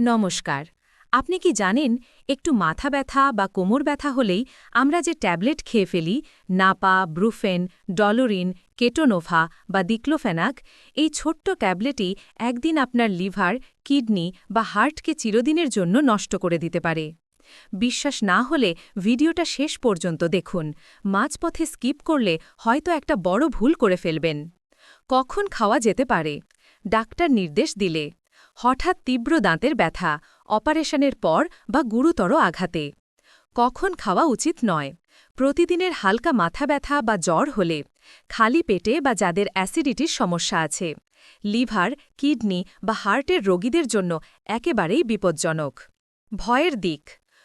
নমস্কার। আপনি কি জানেন, একটু মাথা ব্যথা বা কোমর ব্যথা হলেই আমরা যে ট্যাবলেট খেয়ে ফেলি, নাপা, ব্রুফেন, ডলোরিন, কেটোনোভা বা দিক্লোফেনাক, এই ছোট্ট ট্যাবলেটই একদিন আপনার লিভার, কিডনি বা হার্টকে চিরদিনের জন্য নষ্ট করে দিতে পারে। বিশ্বাস না হলে ভিডিওটা শেষ পর্যন্ত দেখুন। মাঝপথে স্কিপ করলে হয়তো একটা বড় ভুল করে ফেলবেন। কখন খাওয়া যেতে পারে? ডাক্তার নির্দেশ দিলে। হঠাৎ তীব্র দাঁতের ব্যথা, অপারেশনের পর বা গুরুতর আঘাতে। কখন খাওয়া উচিত নয়। প্রতিদিনের হালকা মাথা ব্যথা বা জ্বর হলে, খালি পেটে বা যাদের অ্যাসিডিটির সমস্যা আছে, লিভার, কিডনি বা হার্টের রোগীদের জন্য একেবারেই বিপজ্জনক। ভয়ের দিক,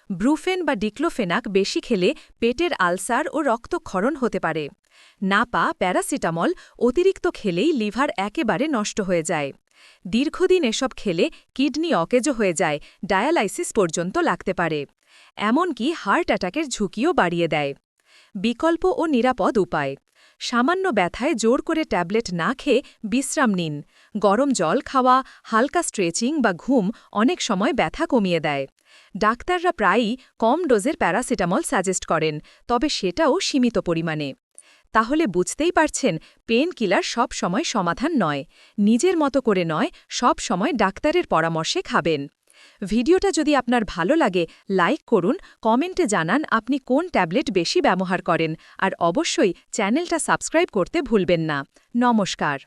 ব্রুফেন বা ডিক্লোফেনাক বেশি খেলে পেটের আলসার ও রক্তক্ষরণ হতে পারে। নাপা প্যারাসিটামল অতিরিক্ত খেলেই লিভার একেবারে নষ্ট হয়ে যায়। দীর্ঘদিন এসব খেলে কিডনি অকেজো হয়ে যায়, ডায়ালাইসিস পর্যন্ত লাগতে পারে। এমনকি হার্ট অ্যাটাকের ঝুঁকিও বাড়িয়ে দেয়। বিকল্প ও নিরাপদ উপায়। সামান্য ব্যথায় জোর করে ট্যাবলেট না খেয়ে বিশ্রাম নিন। গরম জল খাওয়া, হালকা স্ট্রেচিং বা ঘুম অনেক সময় ব্যথা কমিয়ে দেয়। ডাক্তাররা প্রায়ই কম ডোজের প্যারাসিটামল সাজেস্ট করেন, তবে সেটাও সীমিত পরিমাণে। তাহলে বুঝতেই পারছেন, পেন কিলার সব সময় সমাধান নয়। নিজের মতো করে নয়, সব সময় ডাক্তারের পরামর্শে খাবেন। ভিডিওটা যদি আপনার ভালো লাগে, লাইক করুন, কমেন্টে জানান আপনি কোন ট্যাবলেট বেশি ব্যবহার করেন, আর অবশ্যই চ্যানেলটা সাবস্ক্রাইব করতে ভুলবেন না। নমস্কার।